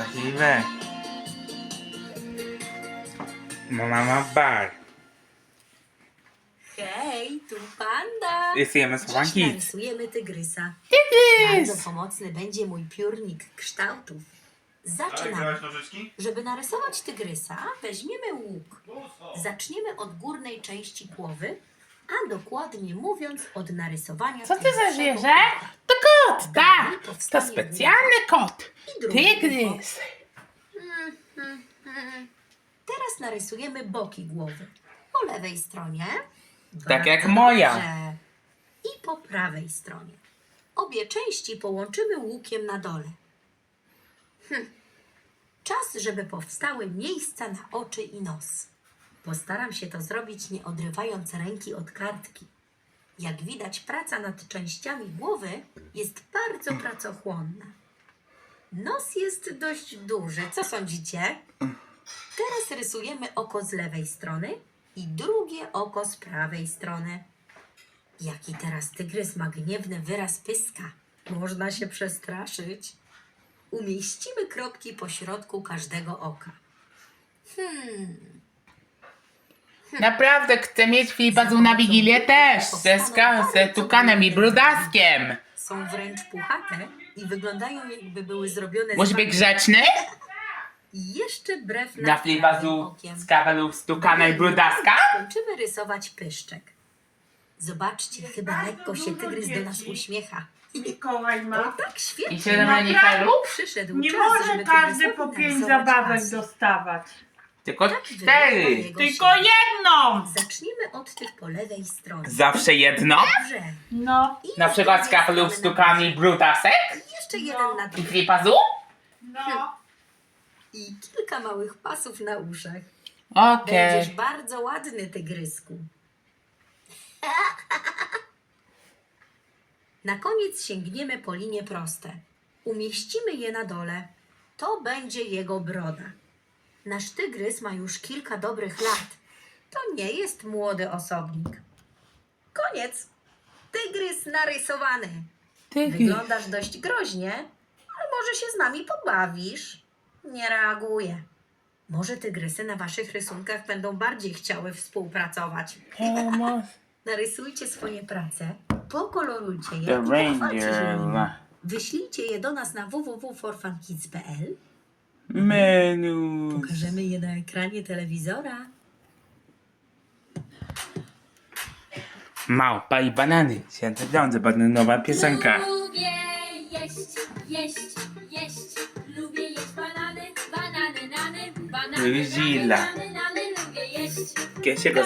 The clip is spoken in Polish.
Za chwilę. Mama ma bar. Hej, tu panda. Rysujemy Dziś narysujemy tygrysa. Bardzo pomocny będzie mój piórnik kształtów. Zaczynamy. nożyczki? Żeby narysować tygrysa, weźmiemy łuk. Zaczniemy od górnej części głowy, a dokładnie mówiąc od narysowania Co to za zwierzę? To kot, tak. To specjalny kot. I oko. Tygrys. Teraz narysujemy boki głowy. Po lewej stronie. Tak jak moja. dobrze. I po prawej stronie. Obie części połączymy łukiem na dole. Hm. Czas, żeby powstały miejsca na oczy i nos. Postaram się to zrobić nie odrywając ręki od kartki. Jak widać, praca nad częściami głowy jest bardzo pracochłonna. Nos jest dość duży. Co sądzicie? Teraz rysujemy oko z lewej strony i drugie oko z prawej strony. Jaki teraz tygrys ma gniewny wyraz pyska. Można się przestraszyć. Umieścimy kropki po środku każdego oka. Naprawdę chcę mieć Filipazu na Wigilię też. Ze, ska- ze tukanem i brudaskiem. Są wręcz puchate i wyglądają jakby były zrobione Musi z być wapna. grzeczny. I jeszcze brew Na nad prawym Filipazu okiem. z kawalu z tukana i brudaska. Kończymy rysować pyszczek. Zobaczcie, chyba lekko się tygrys do nas uśmiecha. Mikołaj O ma. tak, świetnie. I siedem reniferów? Przyszedł Nie czas, może żeby każdy tygrysowi po pięć narysować zabawek dostawać. Tylko Tak cztery. Tylko jedną! Zacznijmy od tych po lewej stronie. Zawsze jedno. Dobrze. No, I Na przykład z drugiej kawalu z strony tukami i brudasek. na- Jeszcze jeden na I dół. No. I kilka małych pasów na uszach. Okej. Będziesz bardzo ładny, tygrysku. Na koniec sięgniemy po linie proste. Umieścimy je na dole. To będzie jego broda. Nasz tygrys ma już kilka dobrych lat. To nie jest młody osobnik. Koniec. Tygrys narysowany. Tygrys. Wyglądasz dość groźnie, ale może się z nami pobawisz. Nie reaguje. Może tygrysy na waszych rysunkach będą bardziej chciały współpracować. O, Narysujcie swoje prace, pokolorujcie je The i pochwalcie się reindeer. nimi. Wyślijcie je do nas na www.forfunkids.pl. Menu. Pokażemy je na ekranie telewizora. Małpa i banany. Święte pieniądze, bananowa piosenka. Lubię jeść, jeść, jeść. Lubię jeść banany, banany, nany, banany, Zilla. banany, nany, nany, lubię jeść. Kiesiego.